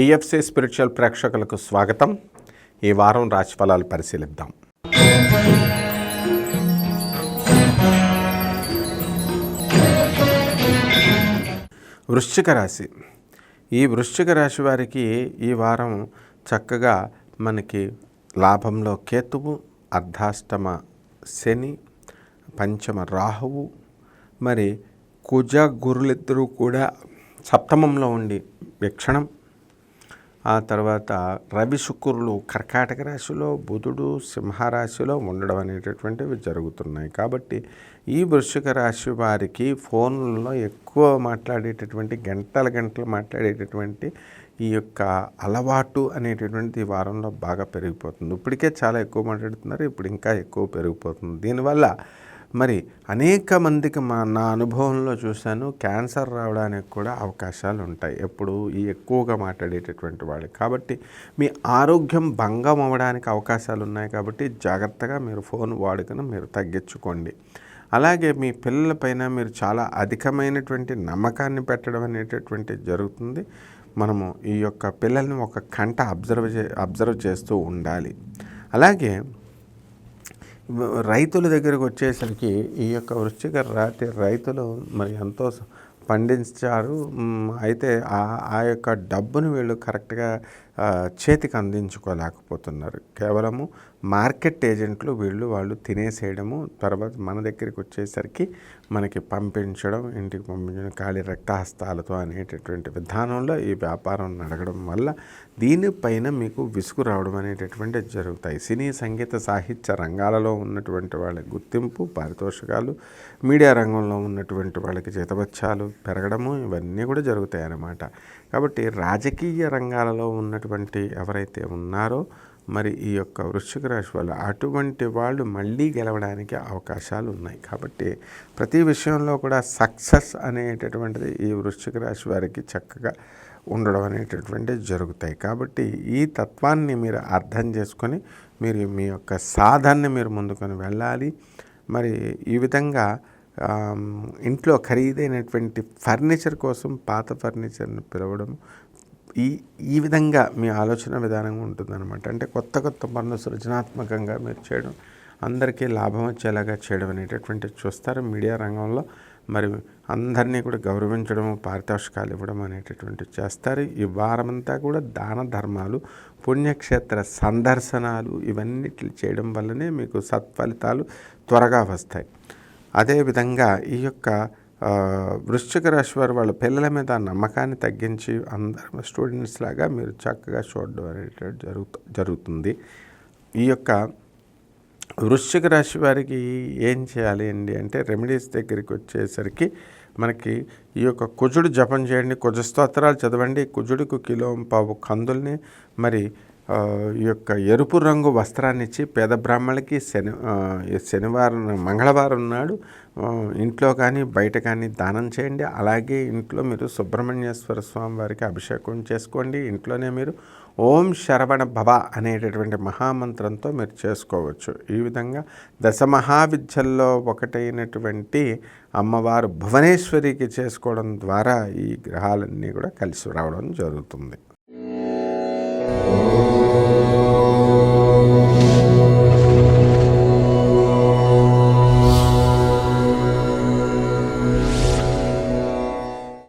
PFC spiritual ప్రేక్షకులకు స్వాగతం. ఈ వారం రాశిఫలాలు పరిశీలిద్దాం. వృశ్చిక రాశి. ఈ వృశ్చిక రాశి వారికి ఈ వారం చక్కగా మనకి లాభంలో కేతువు అర్ధాష్టమ శని పంచమ రాహువు మరి కుజ గురులిద్దరూ కూడా సప్తమంలో ఉండి వీక్షణం ఆ తర్వాత రవి శుక్రులు కర్కాటక రాశిలో బుధుడు సింహరాశిలో ఉండడం అనేటటువంటివి జరుగుతున్నాయి. కాబట్టి ఈ వృశ్చిక రాశి వారికి ఫోన్లలో ఎక్కువ మాట్లాడేటటువంటి గంటల గంటలు మాట్లాడేటటువంటి ఈ యొక్క అలవాటు అనేటటువంటి ఈ వారంలో బాగా పెరిగిపోతుంది. ఇప్పటికే చాలా ఎక్కువ మాట్లాడుతున్నారు ఇప్పుడు ఇంకా ఎక్కువ పెరిగిపోతుంది. దీనివల్ల మరి అనేక మందికి మా నా అనుభవంలో చూశాను క్యాన్సర్ రావడానికి కూడా అవకాశాలు ఉంటాయి. ఎప్పుడు ఈ ఎక్కువగా మాట్లాడేటటువంటి వాళ్ళకి కాబట్టి మీ ఆరోగ్యం భంగం అవ్వడానికి అవకాశాలు ఉన్నాయి కాబట్టి జాగ్రత్తగా మీరు ఫోన్ వాడుకను మీరు తగ్గించుకోండి. అలాగే మీ పిల్లలపైన మీరు చాలా అధికమైనటువంటి నమ్మకాన్ని పెట్టడం అనేటటువంటి జరుగుతుంది. మనము ఈ యొక్క పిల్లల్ని ఒక కంట అబ్జర్వ్ చే అబ్జర్వ్ చేస్తూ ఉండాలి. అలాగే రైతుల దగ్గరకు వచ్చేసరికి ఈ యొక్క వృశ్చిక రాతి రైతులు మరి ఎంతో పండించారు. అయితే ఆ ఆ యొక్క డబ్బును వీళ్ళు కరెక్ట్గా చేతికి అందించుకోలేకపోతున్నారు. కేవలము మార్కెట్ ఏజెంట్లు వీళ్ళు వాళ్ళు తినేసేయడము తర్వాత మన దగ్గరికి వచ్చేసరికి మనకి పంపించడం ఇంటికి పంపించడం ఖాళీ రక్తహస్తాలతో అనేటటువంటి విధానంలో ఈ వ్యాపారం నడగడం వల్ల దీనిపైన మీకు విసుగు రావడం అనేటటువంటి జరుగుతాయి. సినీ సంగీత సాహిత్య రంగాలలో ఉన్నటువంటి వాళ్ళ గుర్తింపు పారితోషికాలు మీడియా రంగంలో ఉన్నటువంటి వాళ్ళకి జీతబత్యాలు పెరగడము ఇవన్నీ కూడా జరుగుతాయి అన్నమాట కాబట్టి రాజకీయ రంగాలలో ఉన్నటువంటి ఎవరైతే ఉన్నారో మరి ఈ యొక్క వృశ్చిక రాశి వాళ్ళు అటువంటి వాళ్ళు మళ్ళీ గెలవడానికి అవకాశాలు ఉన్నాయి. కాబట్టి ప్రతి విషయంలో కూడా సక్సెస్ అనేటటువంటిది ఈ వృశ్చిక రాశి వారికి చక్కగా ఉండడం అనేటటువంటివి జరుగుతాయి. కాబట్టి ఈ తత్వాన్ని మీరు అర్థం చేసుకొని మీరు మీ యొక్క సాధనని మీరు ముందుకొని వెళ్ళాలి. మరి ఈ విధంగా ఇంట్లో ఖరీదైనటువంటి ఫర్నిచర్ కోసం పాత ఫర్నిచర్ని పిలవడం ఈ ఈ విధంగా మీ ఆలోచన విధానం ఉంటుందన్నమాట. అంటే కొత్త కొత్త పనులు సృజనాత్మకంగా మీరు చేయడం అందరికీ లాభం వచ్చేలాగా చేయడం అనేటటువంటి చూస్తారు మీడియా రంగంలో. మరి అందరినీ కూడా గౌరవించడం పారితోషికాలు ఇవ్వడం అనేటటువంటి చేస్తారు. ఈ వారమంతా కూడా దాన ధర్మాలు పుణ్యక్షేత్ర సందర్శనాలు ఇవన్నిటి చేయడం వల్లనే మీకు సత్ఫలితాలు త్వరగా వస్తాయి. అదేవిధంగా ఈ యొక్క వృశ్చిక రాశి వారు వాళ్ళ పిల్లల మీద నమ్మకాన్ని తగ్గించి అందరం స్టూడెంట్స్ లాగా మీరు చక్కగా చూడడం అనేటువంటి జరుగుతు జరుగుతుంది. ఈ యొక్క వృశ్చిక రాశి వారికి ఏం చేయాలి అండి అంటే రెమెడీస్ దగ్గరికి వచ్చేసరికి మనకి ఈ యొక్క కుజుడు జపం చేయండి కుజ స్తోత్రాలు చదవండి కుజుడికి కిలో పావు కందుల్ని మరి ఈ యొక్క ఎరుపు రంగు వస్త్రాన్ని ఇచ్చి పేద బ్రాహ్మణులకి శని శనివారం మంగళవారం నాడు ఇంట్లో కానీ బయట కానీ దానం చేయండి. అలాగే ఇంట్లో మీరు సుబ్రహ్మణ్యేశ్వర స్వామి వారికి అభిషేకం చేసుకోండి. ఇంట్లోనే మీరు ఓం శరవణ భవ అనేటటువంటి మహామంత్రంతో మీరు చేసుకోవచ్చు. ఈ విధంగా దశ మహావిద్యల్లో ఒకటైనటువంటి అమ్మవారు భువనేశ్వరికి చేసుకోవడం ద్వారా ఈ గ్రహాలన్నీ కూడా కలిసి రావడం జరుగుతుంది.